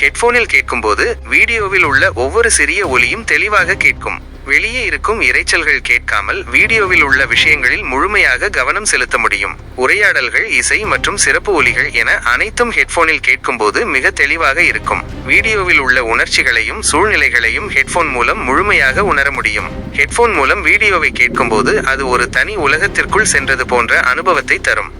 ஹெட்போனில் கேட்கும்போது வீடியோவில் உள்ள ஒவ்வொரு சிறிய ஒலியும் தெளிவாக கேட்கும். வெளியே இருக்கும் இரைச்சல்கள் கேட்காமல் வீடியோவில் உள்ள விஷயங்களில் முழுமையாக கவனம் செலுத்த முடியும். உரையாடல்கள் இசை மற்றும் சிறப்பு ஒலிகள் என அனைத்தும் ஹெட்போனில் கேட்கும்போது மிக தெளிவாக இருக்கும். வீடியோவில் உள்ள உணர்ச்சிகளையும் சூழ்நிலைகளையும் ஹெட்போன் மூலம் முழுமையாக உணர முடியும். ஹெட்போன் மூலம் வீடியோவை கேட்கும்போது அது ஒரு தனி உலகத்திற்குள் சென்றது போன்ற அனுபவத்தை தரும்.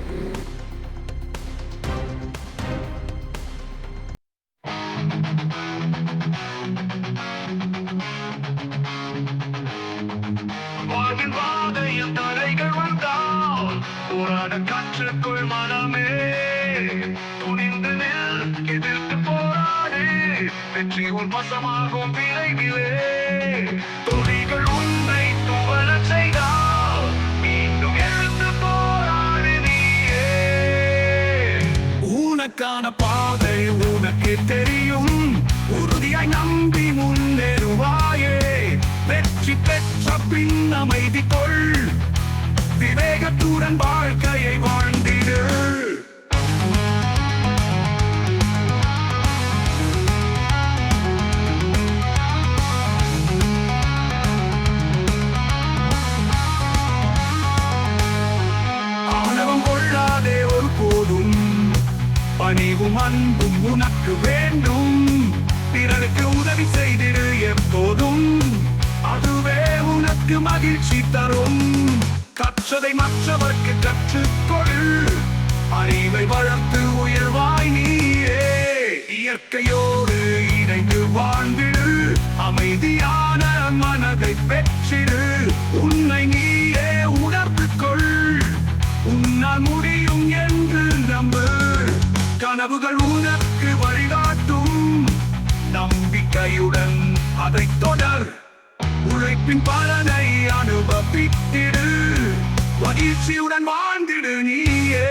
காற்றுக்குள் மனமே. துணிந்து நில் எதிர்த்து போராடு. வெற்றி உன் வசமாகும் விரைவிலே. துணிகள் உன்னை துவளச் செய்தால் மீண்டும் எழுந்து போராடு நீயே. உனக்கான பாதை உனக்கு தெரியும். உறுதியாய் நம்பி முன்னேறுவாயே. வெற்றி பெற்ற பின் அமைதி கொள் விவேகத்துடன் வாழ்க்கையை வாழ்ந்திடு. ஆணவம் கொள்ளாதே ஒரு போதும். பணிவும் அன்பும் உனக்கு வேண்டும். பிறருக்கு உதவி செய்திரு எப்போதும். அதுவே உனக்கு மகிழ்ச்சி தரும். கற்றதை மற்றவர்க்கு கற்றுக்கொள். அறிவை வளர்த்து உயர்வாய் நீயே இயற்கையோடு இணைந்து வாழ்ந்திடு. அமைதியான மனதை பெற்றிடு. உன்னை நீயே உணர்த்துக் கொள் உன்னால் முடியும் என்று நம்பு. கனவுகள் உனக்கு வழிகாட்டும். நம்பிக்கையுடன் அதை தொடர். உழைப்பின் பலனை அனுபவித்திடு மகிழ்ச்சியுடன் வாழ்ந்திடு நீயே.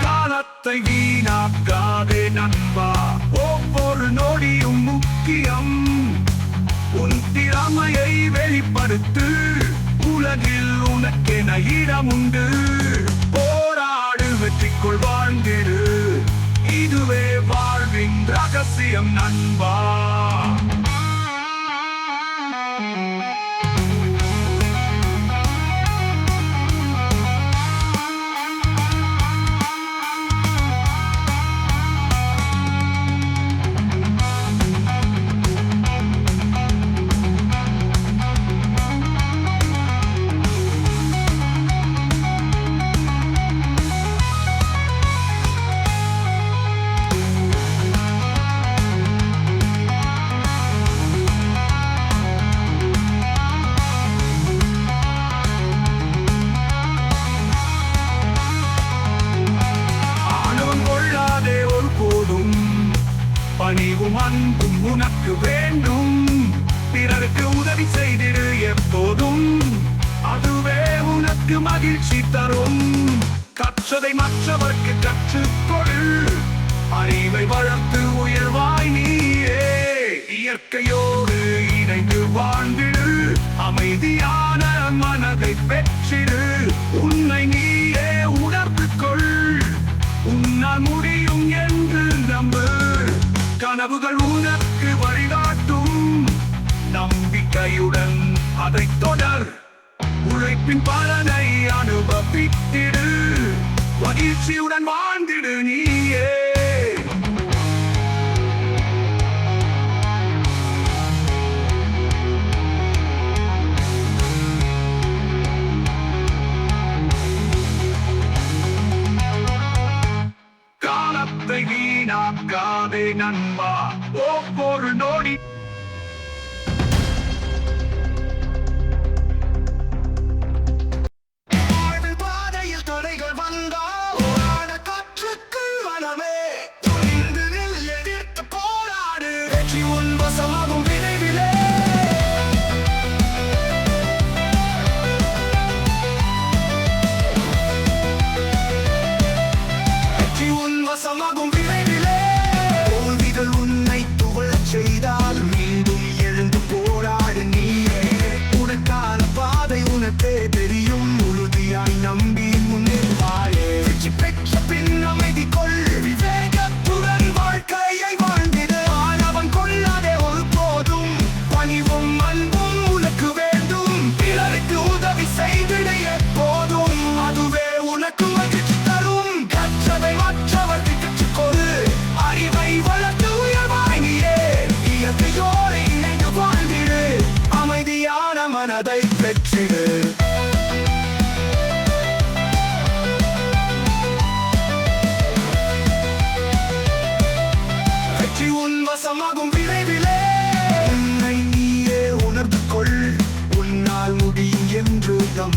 காலத்தை வீணாக்காதே நண்பா. ஒவ்வொரு நொடியும் முக்கியம். உன் திறமையை வெளிப்படுத்து. உலகில் உனக்கென இடம் உண்டு ரகசியம் நண்பா பணிவும் அன்பும் உனக்கு வேண்டும் பிறருக்கு உதவி செய்திரு எப்போதும். அதுவே உனக்கு மகிழ்ச்சி தரும். கற்றதை மற்றவர்க்கு கற்றுக்கொள். அறிவை வளர்த்து உயர்வாய் நீயே. இயற்கையோடு இணைந்து வாழ்ந்திடு. அமைதியான மனதை பெற்றிடு. கனவுகள் உனக்கு வழிகாட்டும். நம்பிக்கையுடன் அதை தொடர். உழைப்பின் பலனை அனுபவித்திடு. மகிழ்ச்சியுடன் வாழ்ந்திடு நீ. நண்பா. ஒவ்வொரு நொடி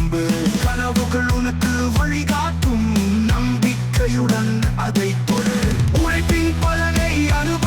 அன்பு. கனவுகள் உனக்கு வழிகாட்டும். நம்பிக்கையுடன் அதை தொழு உழைப்பின் பலனை அனுபவ